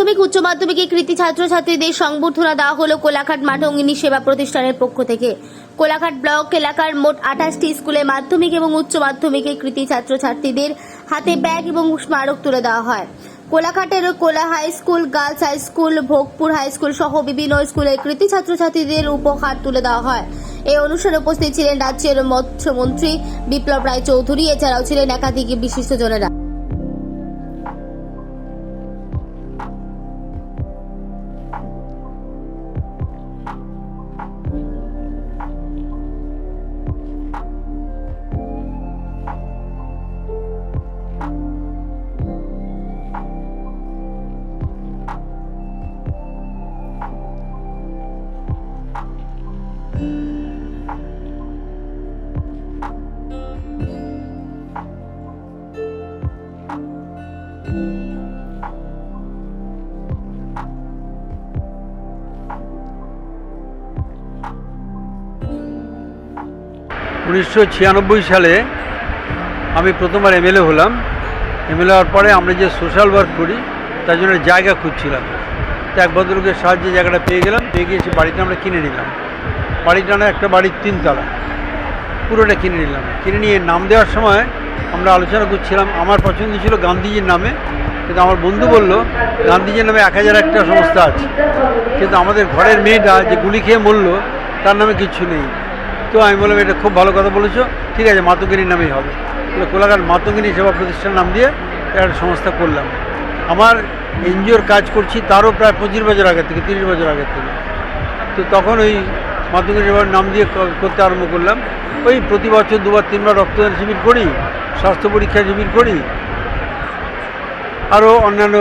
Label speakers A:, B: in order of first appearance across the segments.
A: মাধ্যমিক, উচ্চ মাধ্যমিকে কৃতি ছাত্রছাত্রীদের সংবর্ধনা দেওয়া হলো কোলাঘাট মাঠঙ্গিনী সেবা প্রতিষ্ঠানের পক্ষ থেকে। কোলাঘাট ব্লক এলাকার মোট আঠাশটি স্কুলে মাধ্যমিক এবং উচ্চ মাধ্যমিকে কৃতি ছাত্রছাত্রীদের হাতে ব্যাগ এবং স্মারক তুলে দেওয়া হয়। কোলাঘাটের Kola high school, girls high school, Bhogpur high school সহ বিভিন্ন স্কুলের কৃতি ছাত্রছাত্রীদের উপহার তুলে দেওয়া হয়। এই অনুষ্ঠানে উপস্থিত ছিলেন রাজ্যের মৎস্যমন্ত্রী বিপ্লব রায় চৌধুরী এছাড়াও ছিলেন একাধিক বিশিষ্টজনেরা।
B: উনিশশো ছিয়ানব্বই সালে আমি প্রথমবার এমএলএ হলাম। এমএলএ হওয়ার পরে আমরা যে সোশ্যাল ওয়ার্ক করি, তার জন্য জায়গা খুঁজছিলাম। তো এক ভদ্রলোকের সাহায্যে জায়গাটা পেয়ে গেলাম, পেয়ে গিয়ে সে বাড়িটা আমরা কিনে নিলাম। বাড়িটা না, একটা বাড়ির তিনতলা। পুরোটা কিনে নিলাম। কিনে নিয়ে নাম দেওয়ার সময় আমরা আলোচনা করছিলাম, আমার পছন্দ ছিল গান্ধীজির নামে। কিন্তু আমার বন্ধু বলল, গান্ধীজির নামে এক হাজার একটা সংস্থা আছে। কিন্তু আমাদের ঘরের মেয়েটা যে গুলি খেয়ে মরল, তার নামে কিচ্ছু নেই। তো আমি বললাম, এটা খুব ভালো কথা বলেছ। ঠিক আছে, মাতঙ্গিনীর নামেই হবে। কোলাঘাট মাতঙ্গিনী সেবা প্রতিষ্ঠান নাম দিয়ে একটা সংস্থা করলাম। আমার এনজিওর কাজ করছি তারও প্রায় পঁচিশ বছর আগের থেকে, তিরিশ বছর আগের থেকে। তো তখন ওই মাতঙ্গিনী সেবার নাম দিয়ে করতে আরম্ভ করলাম। ওই প্রতি বছর দুবার, তিনবার রক্তদান শিবির করি, স্বাস্থ্য পরীক্ষা শিবির করি, আরও অন্যান্য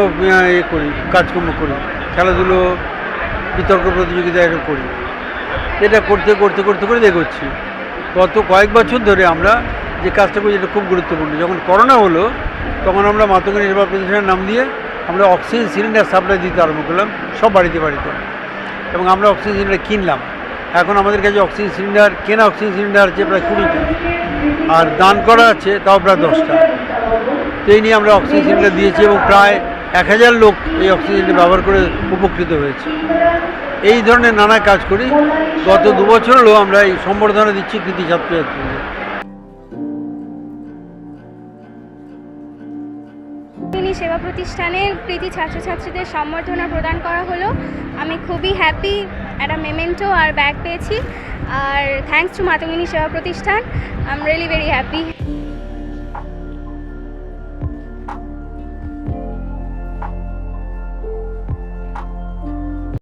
B: ইয়ে করি, কাজকর্ম করি, খেলাধুলো, বিতর্ক প্রতিযোগিতা এসব করি। এটা করতে করতে করতে, করে এগোচ্ছি। গত কয়েক বছর ধরে আমরা যে কাজটা করি এটা খুব গুরুত্বপূর্ণ। যখন করোনা হলো, তখন আমরা মাতঙ্গিনী সেবা প্রতিষ্ঠানের নাম দিয়ে আমরা অক্সিজেন সিলিন্ডার সাপ্লাই দিতে আরম্ভ করলাম সব বাড়িতে বাড়িতে। এবং আমরা অক্সিজেন সিলিন্ডার কিনলাম। এখন আমাদের কাছে অক্সিজেন সিলিন্ডার, কেনা অক্সিজেন সিলিন্ডার আছে প্রায় কুড়িটা। আর দান করা আছে তাও প্রায় দশটা। তো এই নিয়ে আমরা অক্সিজেন সিলিন্ডার দিয়েছি এবং প্রায় এক হাজার লোক এই অক্সিজেনটি ব্যবহার করে উপকৃত হয়েছে। এই ধরনের নানা কাজ করি। গত দু বছর হলো আমরা এই সম্বর্ধনা দিচ্ছি কৃতি ছাত্রছাত্রীদের।
C: সেবা প্রতিষ্ঠানে কৃতি ছাত্রছাত্রীদের সম্বর্ধনা প্রদান করা হলো। আমি খুবই হ্যাপি একটা মেমেন্টো আর ব্যাগ পেয়েছি। আর thanks to Matangini Seba Pratishthan I am really very happy